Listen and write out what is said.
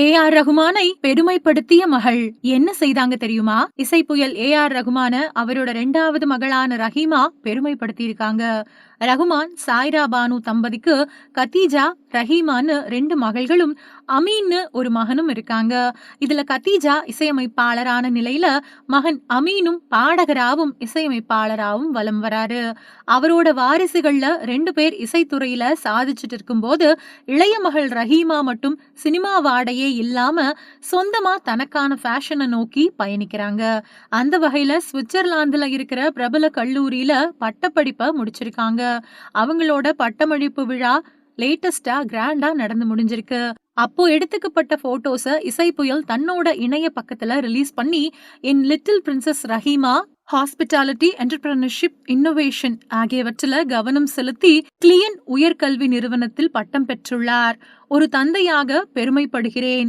A R ரகுமானை பெருமைப்படுத்திய மகள் என்ன செய்தாங்க தெரியுமா? இசை புயல் ஏ ஆர் ரகுமான அவரோட ரெண்டாவது மகளான ரஹீமா பெருமைப்படுத்தி இருக்காங்க ரகுமான் சாய்ரா பானு தம்பதிக்கு கத்தீஜா ரஹீமான்னு ரெண்டு மகள்களும் அமீன்னு ஒரு மகனும் இருக்காங்க. இதுல கத்தீஜா இசையமைப்பாளரான நிலையில மகன் அமீனும் பாடகராவும் இசையமைப்பாளராவும் வலம் வராரு. அவரோட வாரிசுகள்ல ரெண்டு பேர் இசைத்துறையில சாதிச்சுட்டு இருக்கும்போது இளைய மகள் ரஹீமா மட்டும் சினிமா வாடையே இல்லாம சொந்தமா தனக்கான ஃபேஷனை நோக்கி பயணிக்கிறாங்க. அந்த வகையில சுவிட்சர்லாந்துல இருக்கிற பிரபல கல்லூரியில பட்டப்படிப்பை முடிச்சிருக்காங்க. அவங்களோட பட்டமளிப்பு விழா லேட்டஸ்டா கிராண்டா நடந்து முடிஞ்சிருக்கு. அப்போ எடுத்துக்கப்பட்ட போட்டோஸ இசை புயல் தன்னோட இணைய பக்கத்துல ரிலீஸ் பண்ணி என் little princess Raheema hospitality entrepreneurship innovation ஆகியவற்றில் கவனம் செலுத்தி கிளியன் உயர்கல்வி நிறுவனத்தில் பட்டம் பெற்றுள்ளார். ஒரு தந்தையாக பெருமைப்படுகிறேன்.